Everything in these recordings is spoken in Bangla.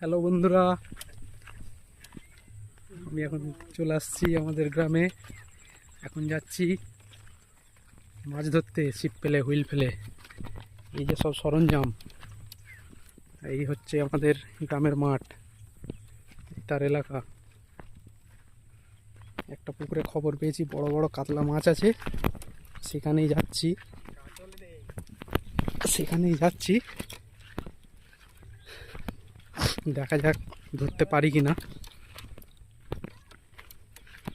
হ্যালো বন্ধুরা। আমি এখন চলে আসছি আমাদের গ্রামে। এখন যাচ্ছি মাছ ধরতে, ছিপ ফেলে, হুইল ফেলে। এই যে সব সরঞ্জাম, এই হচ্ছে আমাদের গ্রামের মাঠ, তার এলাকা। একটা পুকুরে খবর পেয়েছি, বড় বড় কাতলা মাছ আছে। সেখানেই যাচ্ছি। সেখানেই যাচ্ছি। দেখা যাক ধরতে পারি কি না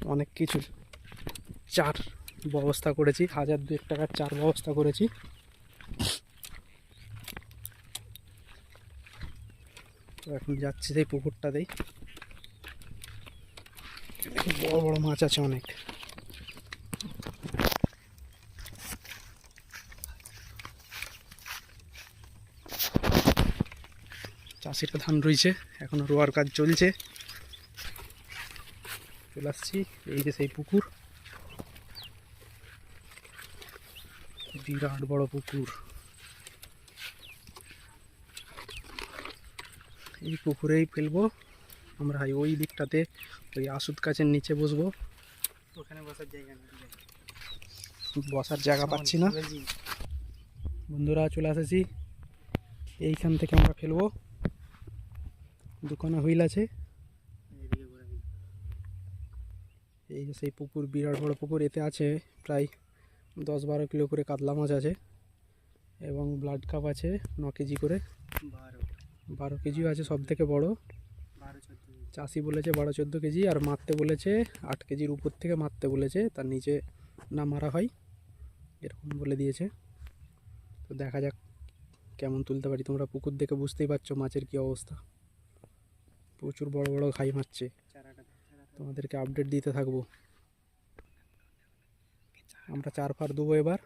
অনেক কিছু চার ব্যবস্থা করেছি, হাজার দুয়েক টাকার চার ব্যবস্থা করেছি। এখন যাচ্ছি সেই পুকুরটাতেই। বড় বড় মাছ আছে অনেক। চাষিরা ধান রয়েছে এখনও রোয়ার কাজ চলছে। চলে আসছি এই যে সেই পুকুর। বিরাট বড় পুকুর। এই পুকুরেই ফেলব। আমরা ওই দিকটাতে ওই আসুদ গাছের নিচে বসবো। ওখানে বসার জায়গা বসার জায়গা পাচ্ছি না। বন্ধুরা চলে এসেছি। এইখান থেকে আমরা ফেলব। দোকানে হুইল আছে। এই যে সেই পুকুর, বিরাট বড় পুকুর, এতে আছে প্রায় দশ বারো কিলো করে কাতলা মাছ আছে এবং ব্লাড কাপ আছে ন কেজি করে। বারো কেজিও আছে সব থেকে বড়। চাষি বলেছে বারো চোদ্দ কেজি আর মারতে বলেছে আট কেজির উপর থেকে মারতে বলেছে, তার নিচে না মারা হয়, এরকম বলে দিয়েছে। তো দেখা যাক কেমন তুলতে পারি, তোমরা পুকুর দেখে বুঝতেই পারছ মাছের কী অবস্থা। প্রচুর বড় বড় ঘাই মারছে। তোমাদেরকে আপডেট দিতে থাকব। আমরা চার ফার দেবো এবার।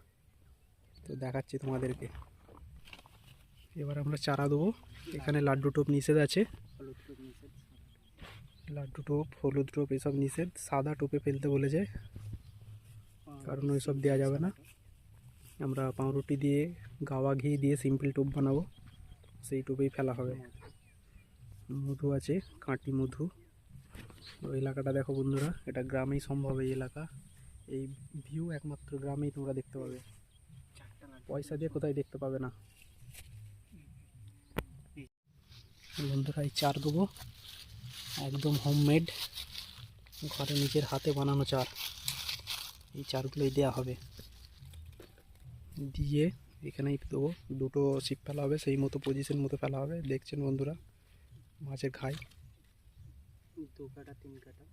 তো দেখাচ্ছি তোমাদেরকে। এবার আমরা চারা দেবো। এখানে লাড্ডু টোপ নিষেধ আছে। লাড্ডু টোপ হলুদ টোপ এসব নিষেধ। সাদা টোপে ফেলতে বলেছে কারণ ওইসব দেওয়া যাবে না। আমরা পাউরুটি দিয়ে গাওয়া ঘি দিয়ে সিম্পল টোপ বানাবো। সেই টোপেই ফেলা হবে। মধু আছে, কাঁটি মধু। এলাকাটা দেখো বন্ধুরা, এটা গ্রামেই সম্ভব এই এলাকা। এই ভিউ একমাত্র গ্রামেই তোমরা দেখতে পাবে। পয়সা দিয়ে কোথায় দেখতে পাবে না। বন্ধুরা, এই চার দেবো, একদম হোমমেড ঘরে নিজের হাতে বানানো চার। এই চারগুলোই দেওয়া হবে। দিয়ে এখানেই দেবো, দুটো ছিপ ফেলা হবে, সেই মতো পজিশন মতো ফেলা হবে। দেখছেন বন্ধুরা? মাছের ঘাই দু কাটা তিন কাটা।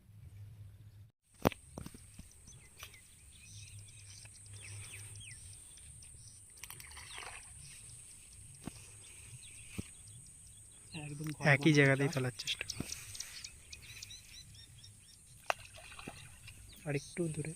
একই জায়গাতেই ফেলার চেষ্টা। কর আর একটু দূরে।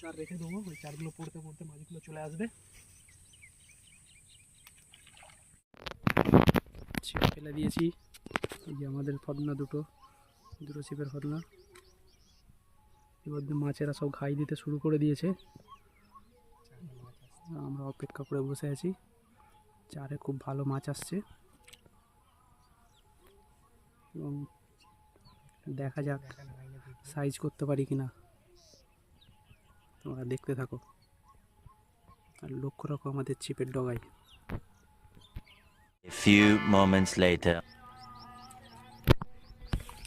চার রেখে দেবো ওই চারগুলো পড়তে পড়তে মাছগুলো চলে আসবে ছিপ ফেলে দিয়েছি এই যে আমাদের ফদনা দুটো দুটো ছিপের ফদনা। এবার মাছেরা সব ঘাই দিতে শুরু করে দিয়েছে। আমরা অপেক্ষা করে বসে আছি। চারে খুব ভালো মাছ আসছে। এবং দেখা যাক সাইজ করতে পারি কিনা। তোমরা দেখতে থাকো। আর লক্ষ্য রাখো আমাদের ছিপের ডগায়। A few moments later.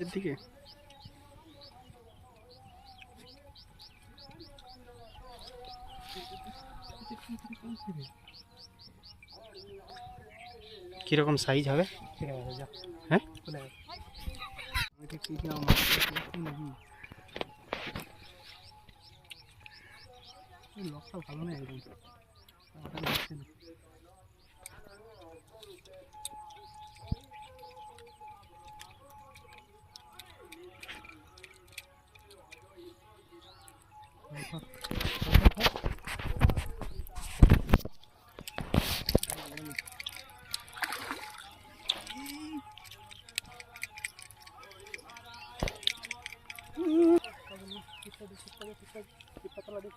এর দিকে কীরকম সাইজ হবে চলে গেছে যা হ্যাঁ চলে গেছে এটা কি দিয়ে আমার নাকি এই লকটা ভালো না একদম